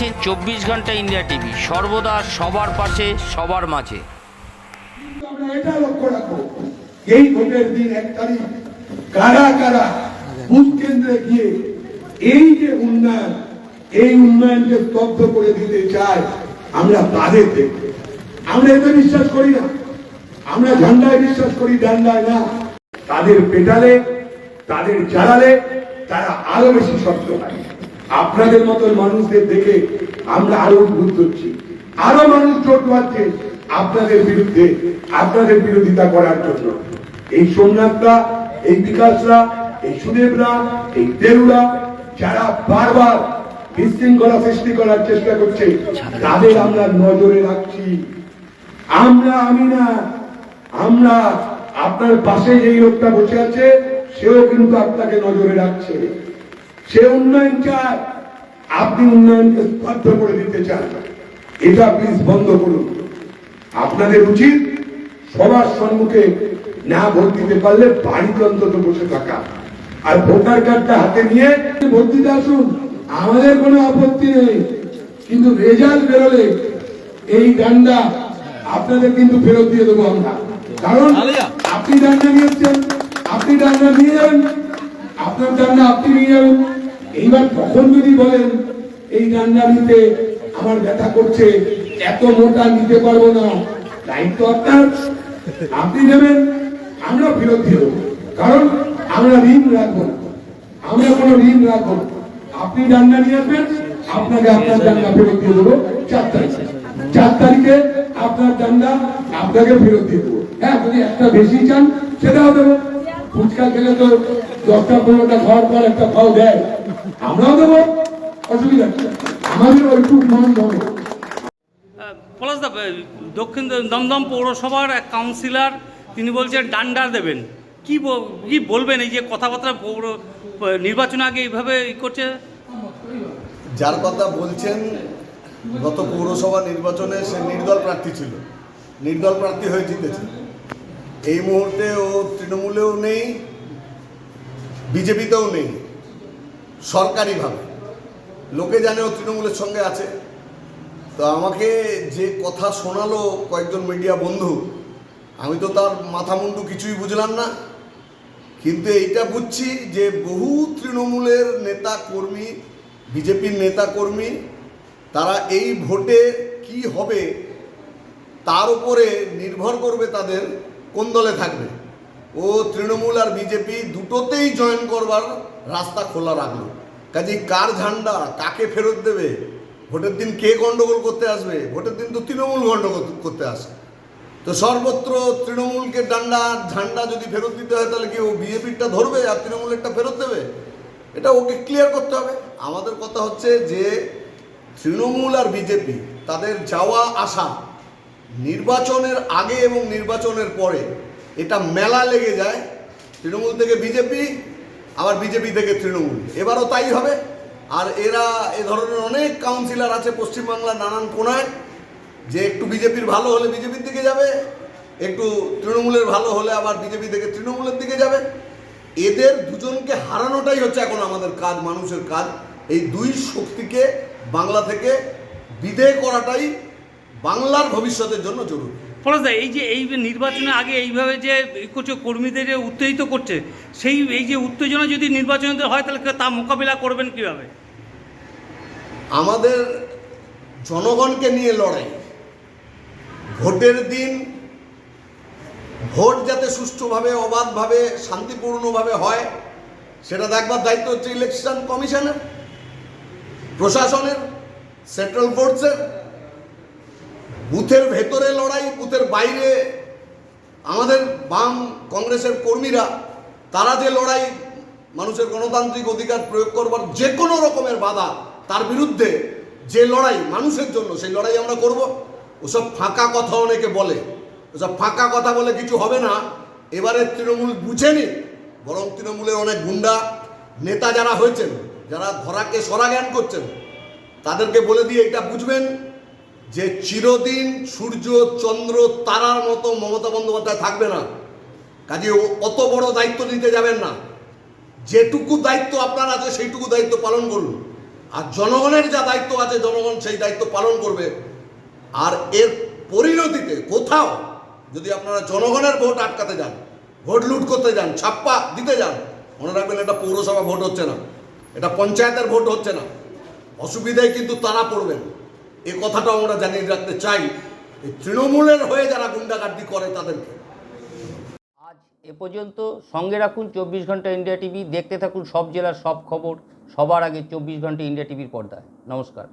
দেখছেন চব্বিশ ঘণ্টা ইন্ডিয়া টিভি। সর্বদা সবার পাশে, সবার মাঝে। এটা লক্ষ্য রাখব এই ভোটের দিন এক তারিখ, কারা কারা বুথ কেন্দ্রে গিয়ে এই যে উন্নয়ন, এই উন্নয়নকে স্তব্ধ করে দিতে চায়, আমরা তাদের আমরা এতে বিশ্বাস করি না। আমরা ঝান্ডায় বিশ্বাস করি ডান্ডায় না। তাদের পেটালে, তাদের জ্বালালে, তারা আরও বেশি শক্ত হয়। আপনাদের মতন মানুষদের দেখে আমরা আরও উদ্বুদ্ধ হচ্ছি। আরও মানুষ জোট বাঁধছে আপনাদের বিরুদ্ধে, আপনাদের বিরোধিতা করার জন্য। এই সোমনাথরা এই বিকাশরা এই সুদেবরা এই দেরুরা যারা বারবার বিশৃঙ্খলা সৃষ্টি করার চেষ্টা করছে, তাদের আমরা নজরে রাখছি। আমরা, আমি না, আমরা আপনার পাশে যেই লোকটা বসে আছে, সেও কিন্তু আপনাকে নজরে রাখছে। সে উন্নয়ন চায় আপনি উন্নয়নকে স্তব্ধ করে দিতে চান। এটা প্লিজ বন্ধ করুন। আপনাদের উচিত সবার সম্মুখে না ভোট দিতে পারলে বাড়িতে অন্তত বসে থাকা। আর ভোটার কার্ডটা হাতে নিয়ে ভোট দিতে আসুন। আমাদের কোনো আপত্তি নেই। কিন্তু রেজাল্ট বেরোলে এই ডান্ডা আপনাদের কিন্তু ফেরত দিয়ে দেবো আমরা। কারণ আপনি ডান্ডা নিয়েছেন আপনি ডান্ডা নিয়ে যাবেন। আপনার ডান্ডা আপনি নিয়ে যাবেন। এইবার তখন যদি বলেন, এই ডান্ডা নিতে আমার ব্যথা করছে, এত মোটা নিতে পারব না। দায়িত্ব আপনার। আপনি নেবেন, আমরা ফেরত দেবো। কারণ আমরা ঋণ রাখব আমরা কোনো ঋণ রাখব আপনি ডান্ডা নিয়ে আসবেন, আপনাকে আপনার ডান্ডা ফেরত দিয়ে দেবো চার তারিখে। চার তারিখে আপনার ডান্ডা আপনাকে ফেরত দিয়ে দেবো। হ্যাঁ যদি একটা বেশি চান, সেটাও দেবো। ফুচকা খেলে তো দশটা পনেরোটা খাওয়ার পর একটা খাও দেয়। আমরাও দেবো অসুবিধা আমাদের ওইটুক মান ধরো পলাশদা দক্ষিণ দমদম পৌরসভার এক কাউন্সিলর তিনি বলছেন ডান্ডা দেবেন। কি কি বলবেন এই যে কথাবার্তা পৌর নির্বাচন আগে এইভাবে ই করছে? যার কথা বলছেন গত পৌরসভা নির্বাচনে সে নির্দল প্রার্থী ছিল। নির্দল প্রার্থী হয়ে জিতেছে। এই মুহূর্তে ও তৃণমূলেও নেই, বিজেপিতেও নেই, সরকারিভাবে। লোকে জানে ও তৃণমূলের সঙ্গে আছে। তো আমাকে যে কথা শোনালো কয়েকজন মিডিয়া বন্ধু, আমি তো তার মাথা মুন্ডু কিছুই বুঝলাম না। কিন্তু এইটা বুঝছি যে বহু তৃণমূলের নেতা কর্মী, বিজেপির নেতা কর্মী, তারা এই ভোটে কি হবে, তার উপরে নির্ভর করবে তাদের কোন দলে থাকবে? ও তৃণমূল আর বিজেপি দুটোতেই জয়েন করবার রাস্তা খোলা রাখল। কাজেই কার ঝান্ডা? কাকে ফেরত দেবে? ভোটের দিন কে গণ্ডগোল করতে আসবে? ভোটের দিন তো তৃণমূল গণ্ডগোল করতে আসে। তো সর্বত্র তৃণমূলকে ডান্ডা, ঝান্ডা যদি ফেরত দিতে হয়, তাহলে কি ও বিজেপিরটা ধরবে আর তৃণমূলেরটা ফেরত দেবে? এটা ওকে ক্লিয়ার করতে হবে। আমাদের কথা হচ্ছে যে তৃণমূল আর বিজেপি তাদের যাওয়া আসা নির্বাচনের আগে এবং নির্বাচনের পরে এটা মেলা লেগে যায়। তৃণমূল থেকে বিজেপি, আবার বিজেপি থেকে তৃণমূল। এবারও তাই হবে। আর এরা এ ধরনের অনেক কাউন্সিলর আছে পশ্চিমবাংলার নানান কোনায় যে একটু বিজেপির ভালো হলে বিজেপির দিকে যাবে, একটু তৃণমূলের ভালো হলে আবার বিজেপি থেকে তৃণমূলের দিকে যাবে। এদের দুজনকে হারানোটাই হচ্ছে এখন আমাদের কাজ, মানুষের কাজ। এই দুই শক্তিকে বাংলা থেকে বিদেয় করাটাই বাংলার ভবিষ্যতের জন্য জরুরি। পলাশদা এই যে এই নির্বাচনের আগে এইভাবে যে ই করছে কর্মীদের যে উত্তেজিত করছে সেই এই যে উত্তেজনা যদি নির্বাচনে হয় তাহলে তা মোকাবিলা করবেন কীভাবে? আমাদের জনগণকে নিয়ে লড়াই। ভোটের দিন ভোট যাতে সুষ্ঠুভাবে অবাধভাবে শান্তিপূর্ণভাবে হয় সেটা দেখবার দায়িত্ব হচ্ছে ইলেকশন কমিশনের প্রশাসনের সেন্ট্রাল ফোর্সের বুথের ভেতরে লড়াই, বুথের বাইরে। আমাদের বাম কংগ্রেসের কর্মীরা, তারা যে লড়াই মানুষের গণতান্ত্রিক অধিকার প্রয়োগ করবার যে কোনো রকমের বাধা, তার বিরুদ্ধে যে লড়াই মানুষের জন্য, সেই লড়াই আমরা করব। ওসব ফাঁকা কথা অনেকে বলে। ওসব ফাঁকা কথা বলে কিছু হবে না। এবারে তৃণমূল বুঝেনি বরং তৃণমূলের অনেক গুন্ডা, নেতা যারা হয়েছেন, যারা ধরাকে সরা জ্ঞান করছেন, তাদেরকে বলে দিয়ে এটা বুঝবেন। যে চিরদিন সূর্য, চন্দ্র, তারার মতো মমতা বন্দ্যোপাধ্যায় থাকবে না, কাজে অত বড় দায়িত্ব নিতে যাবেন না। যেটুকু দায়িত্ব আপনার আছে, সেইটুকু দায়িত্ব পালন করুন। আর জনগণের যা দায়িত্ব আছে, জনগণ সেই দায়িত্ব পালন করবে। আর এর পরিণতিতে কোথাও যদি আপনারা জনগণের ভোট আটকাতে যান, ভোট লুট করতে যান, ছাপ্পা দিতে যান, মনে রাখবেন এটা পৌরসভা ভোট হচ্ছে না, এটা পঞ্চায়েতের ভোট হচ্ছে না। অসুবিধায় কিন্তু তারা পড়বেন। এ কথাটাও আমরা জানিয়ে রাখতে চাই তৃণমূলের হয়ে যারা গুন্ডাগার্দি করে তাদেরকে। আজ এ পর্যন্ত সঙ্গে রাখুন চব্বিশ ঘণ্টা ইন্ডিয়া টিভি, দেখতে থাকুন সব জেলার সব খবর, সবার আগে চব্বিশ ঘণ্টা ইন্ডিয়া টিভির পর্দায়। নমস্কার।